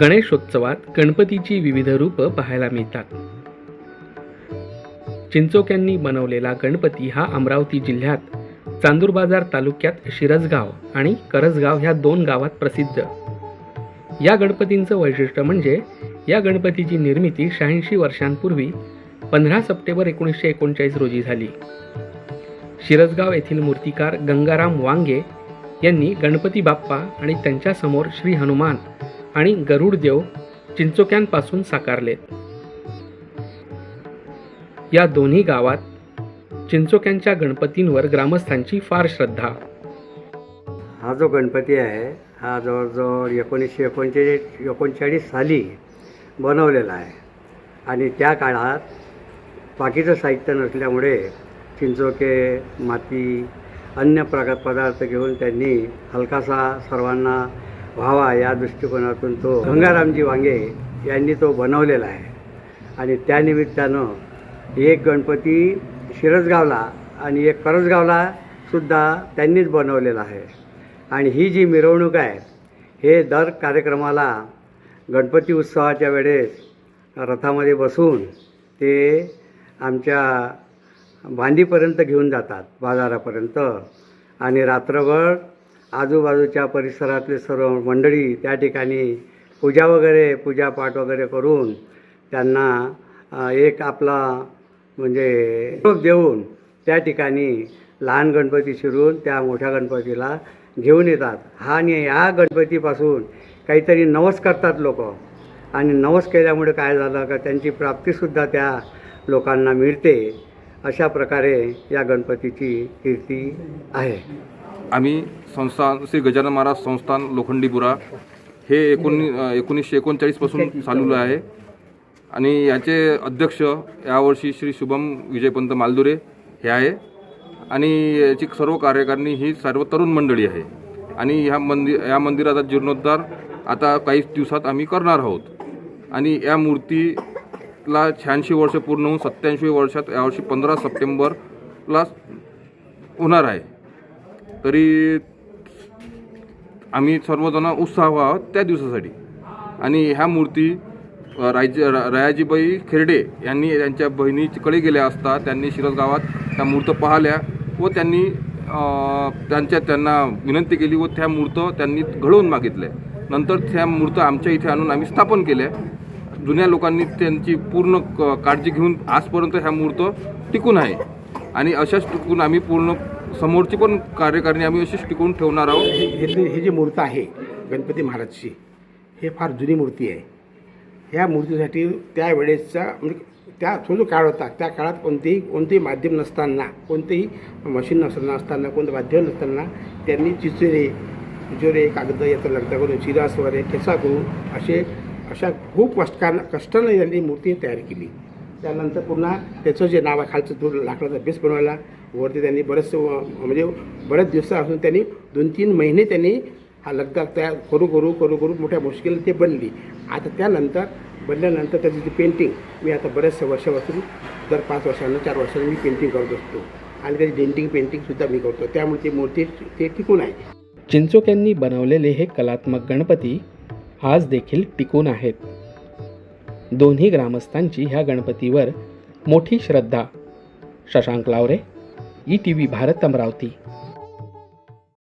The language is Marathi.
गणेशोत्सवात गणपतीची विविध रूपं पाहायला मिळतात. चिंचोक्यांनी बनवलेला गणपती हा अमरावती जिल्ह्यात चांदूरबाजार तालुक्यात शिरसगाव आणि करसगाव ह्या दोन गावात प्रसिद्ध. या गणपतींचं वैशिष्ट्य म्हणजे या गणपतीची निर्मिती शहाऐंशी वर्षांपूर्वी पंधरा सप्टेंबर एकोणीसशे एकोणचाळीस रोजी झाली. शिरसगाव येथील मूर्तिकार गंगाराम वांगे यांनी गणपती बाप्पा आणि त्यांच्यासमोर श्री हनुमान आणि गरुड देव चिंचोक्यांपासून साकारलेत या दोन्ही गावात चिंचोक्यांच्या गणपतींवर ग्रामस्थांची फार श्रद्धा. हा जो गणपती आहे हा जवळजवळ एकोणीसशे एकोणचाळीस एकोणचाळीस साली बनवलेला आहे. आणि त्या काळात बाकीचं साहित्य नसल्यामुळे चिंचोके माती अन्य प्रकार पदार्थ घेऊन त्यांनी हलकासा सर्वांना व्हावा या दृष्टिकोनातून तो गंगारामजी वांगे यांनी तो बनवलेला आहे. आणि त्यानिमित्तानं एक गणपती शिरसगावला आणि एक करसगावला सुद्धा त्यांनीच बनवलेला आहे. आणि ही जी मिरवणूक आहे हे दर कार्यक्रमाला गणपती उत्सवाच्या वेळेस रथामध्ये बसून ते आमच्या बांधीपर्यंत घेऊन जातात बाजारापर्यंत. आणि रात्रभर आजूबाजूच्या परिसरातले सर्व मंडळी त्या ठिकाणी पूजा वगैरे पूजापाठ वगैरे करून त्यांना एक आपला म्हणजे निरोप देऊन त्या ठिकाणी लहान गणपती शिरून त्या मोठ्या गणपतीला घेऊन येतात. हा आणि या गणपतीपासून काहीतरी नवस करतात लोक. आणि नवस केल्यामुळे काय झालं का त्यांची प्राप्तीसुद्धा त्या लोकांना मिळते. अशा प्रकारे या गणपतीची कीर्ती आहे. आम्ही संस्थान श्री गजानन महाराज संस्थान लोखंडीपुरा हे एकोणी एकोणीसशे एकोणचाळीसपासून चालू आहे. आणि याचे अध्यक्ष यावर्षी श्री शुभम विजयपंत मालदुरे हे आहे. आणि याची सर्व कार्यकारिणी ही सर्व तरुण मंडळी आहे. आणि ह्या मंदिर या मंदिराचा जीर्णोद्धार आता काही दिवसात आम्ही करणार आहोत. आणि या मूर्तीला शहाऐंशी वर्ष पूर्ण होऊन सत्याऐंशी वर्षात यावर्षी पंधरा सप्टेंबरला होणार आहे. तरी आम्ही सर्वजण उत्साह व्हावा त्या दिवसासाठी. आणि ह्या मूर्ती रायजी रयाजीबाई रायाजीबाई खेरडे यांनी त्यांच्या बहिणीकडे गेल्या असता त्यांनी शिरस गावात त्या मूर्त पाहिल्या व त्यांनी त्यांच्या त्यांना विनंती केली व त्या मूर्त त्यांनी घडवून मागितल्या. नंतर त्या मूर्त आमच्या इथे आणून आम्ही स्थापन केल्या. जुन्या लोकांनी त्यांची पूर्ण क- काळजी घेऊन आजपर्यंत ह्या मूर्त टिकून आहे. आणि अशाच टिकून आम्ही पूर्ण समोरची पण कार्यकारिणी आम्ही अशीच टिकवून ठेवणार आहोत. हे हे जी- ही जी मूर्त आहे गणपती महाराजची हे फार जुनी मूर्ती आहे. ह्या मूर्तीसाठी त्यावेळेसचा म्हणजे त्या तो जो काळ होता त्या काळात कोणतेही कोणतेही माध्यम नसताना कोणतेही मशीन नसताना असताना कोणतं माध्यम नसताना त्यांनी चिचोरे चिचोरे कागद याचा लगदा करून चिरास वगैरे ठेसा करून असे अशा खूप कष्टानं कष्टानं त्यांनी मूर्ती तयार केली. त्यानंतर पुन्हा त्याचं जे नाव आहे खालचं दूर लाकडाचा बेस बनवायला वरती त्यांनी बरेचसे म्हणजे बरेच दिवस असून त्यांनी दोन तीन महिने त्यांनी हा लगदा तयार करू करू करू करू मोठ्या मुश्किल ते बनली. आता त्यानंतर बनल्यानंतर त्याची जी पेंटिंग मी आता बऱ्याचशा वर्षापासून दर पाच वर्षांना चार वर्षांनी मी पेंटिंग करत असतो. आणि त्याची डेंटिंग पेंटिंगसुद्धा मी करतो. त्यामुळे ती मूर्ती ते टिकून आहे. चिंचोक्यांनी बनवलेले हे कलात्मक गणपती आज देखील टिकून आहेत. दोन्ही ग्रामस्थांची ह्या गणपतीवर मोठी श्रद्धा. Shashank Lavare E T V Bharat Amravati